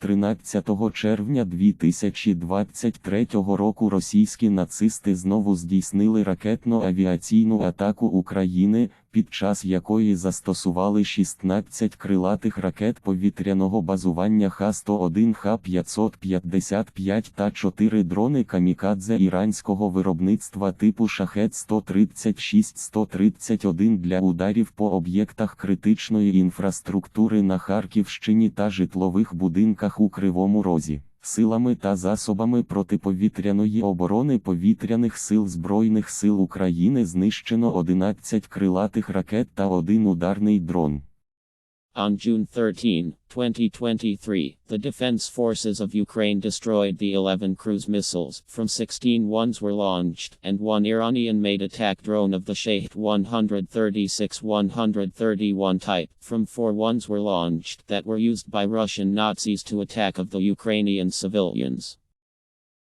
13 червня 2023 року російські нацисти знову здійснили ракетно-авіаційну атаку України, під час якої застосували 16 крилатих ракет повітряного базування Х-101, Х-555 та 4 дрони камікадзе іранського виробництва типу Шахет-136-131 для ударів по об'єктах критичної інфраструктури на Харківщині та житлових будинках у Кривому Розі. Силами та засобами протиповітряної оборони повітряних сил Збройних сил України знищено 11 крилатих ракет та один ударний дрон. On June 13, 2023, the Defense Forces of Ukraine destroyed the 11 cruise missiles. From 16 ones were launched, and one Iranian made attack drone of the Shahed 136 131 type. From four ones were launched that were used by Russian Nazis to attack of the Ukrainian civilians.